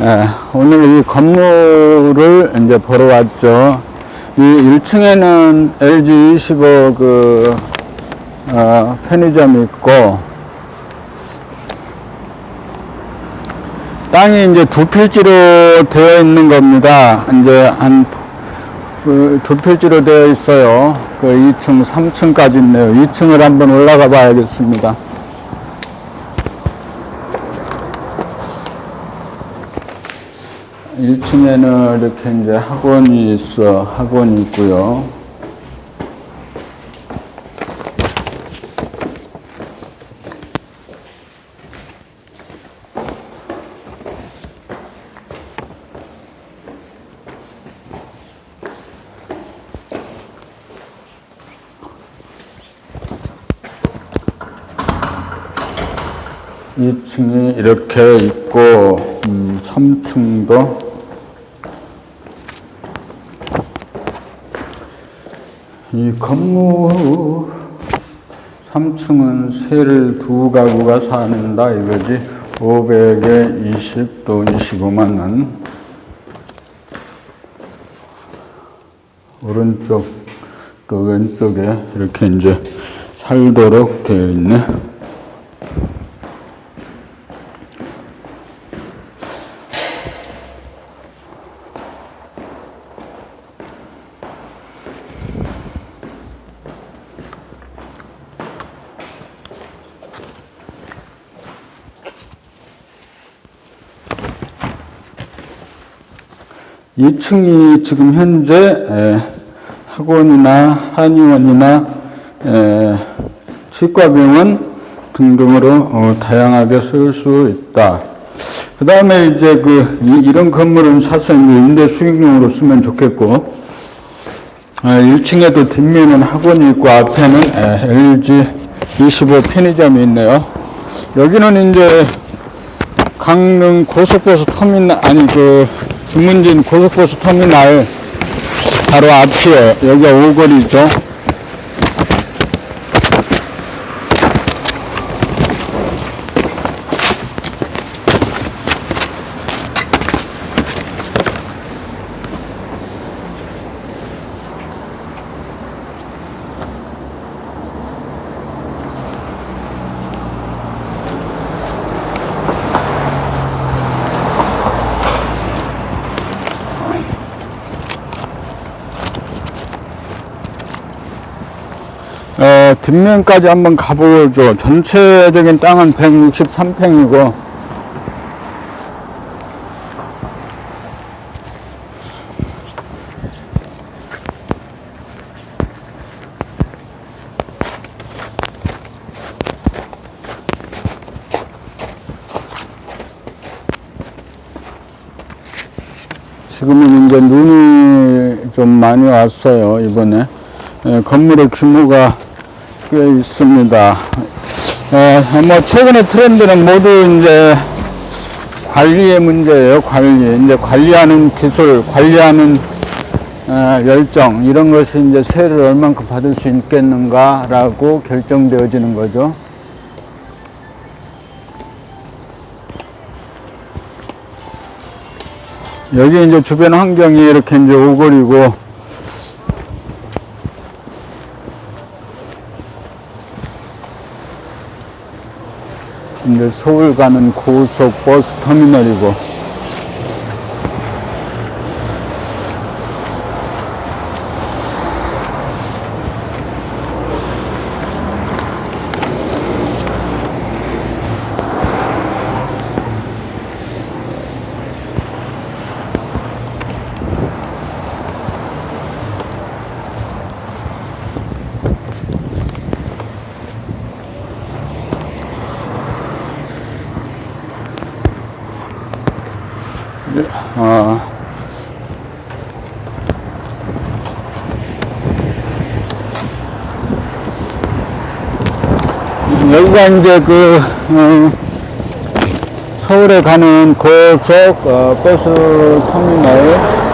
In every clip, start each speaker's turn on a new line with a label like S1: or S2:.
S1: 예, 오늘 이 건물을 이제 보러 왔죠. 이 1층에는 LG25 그, 어, 편의점이 있고, 땅이 이제 두 필지로 되어 있는 겁니다. 이제 한, 그, 두 필지로 되어 있어요. 그 2층, 3층까지 있네요. 2층을 한번 올라가 봐야겠습니다. 1층에는 이렇게 이제 학원이 있어, 학원이 있고요. 이층이 이렇게 있고, 음, 3층도 이 건물 3층은 세를 두 가구가 사는다 이거지. 500에 20 또 25만 원. 오른쪽 또 왼쪽에 이렇게 이제 살도록 되어 있네 2층이 지금 현재 에, 학원이나 한의원이나 에, 치과병원 등등으로 어, 다양하게 쓸 수 있다. 그 다음에 이제 그 이, 런 건물은 사서 임대 수익용으로 쓰면 좋겠고, 아, 1층에도 뒷면은 학원이 있고 앞에는 에, LG 25 편의점이 있네요. 여기는 이제 강릉 고속버스 터미널 아니 그 주문진 고속버스 터미널 바로 앞이에요. 여기가 오거리죠. 뒷면까지 한번 가보죠. 전체적인 땅은 163평이고, 지금은 이제 눈이 좀 많이 왔어요, 이번에. 예, 건물의 규모가 꽤 있습니다. 예, 뭐 최근에 트렌드는 모두 이제 관리의 문제예요. 관리. 이제 관리하는 기술, 관리하는 어, 열정 이런 것이 이제 세를 얼만큼 받을 수 있겠는가라고 결정되어지는 거죠. 여기 이제 주변 환경이 이렇게 이제 오거리고 이제 서울 가는 고속 버스 터미널이고 어, 여기가 이제 그 어, 서울에 가는 고속 어, 버스 터미널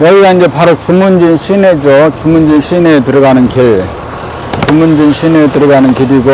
S1: 여기가 이제 바로 주문진 시내죠. 주문진 시내에 들어가는 길. 주문진 시내에 들어가는 길이고,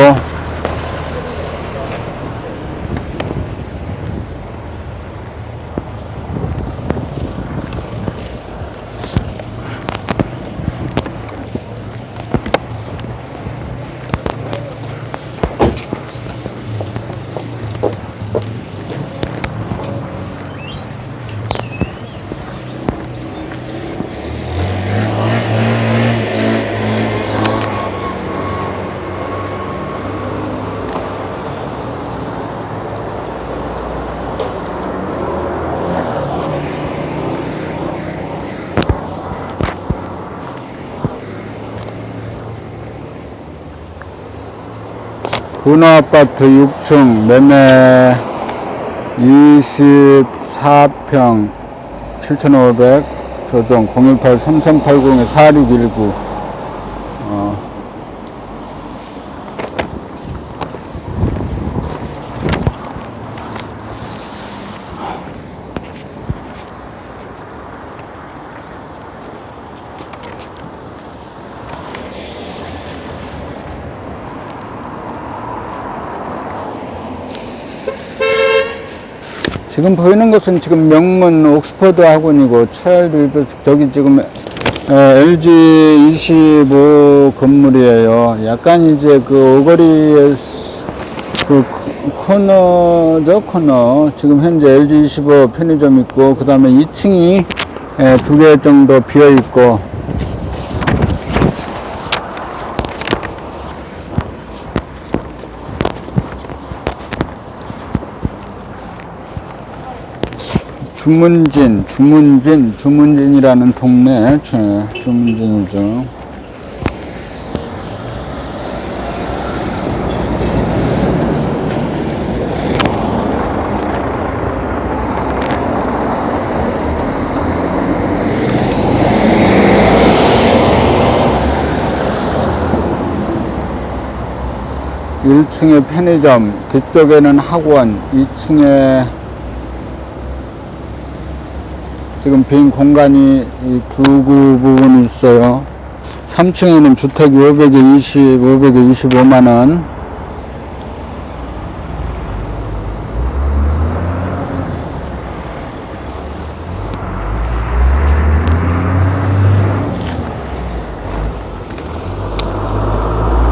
S1: 분화아파트 6층 매매 24평 7,500 조정 018-3380-4619 지금 보이는 것은 지금 명문 옥스퍼드 학원이고 차일드 리버스 저기 지금 LG 25 건물이에요. 약간 이제 그 오거리에 스- 그 코- 코너죠 코너. 지금 현재 LG 25 편의점 있고 그 다음에 2층이 두 개 정도 비어 있고 주문진, 주문진, 주문진이라는 동네, 저, 주문진이죠. 일층에 편의점, 뒤쪽에는 학원, 2층에 지금 빈 공간이 이 두구 부분이 있어요. 3층에는 주택이 520, 525만 원.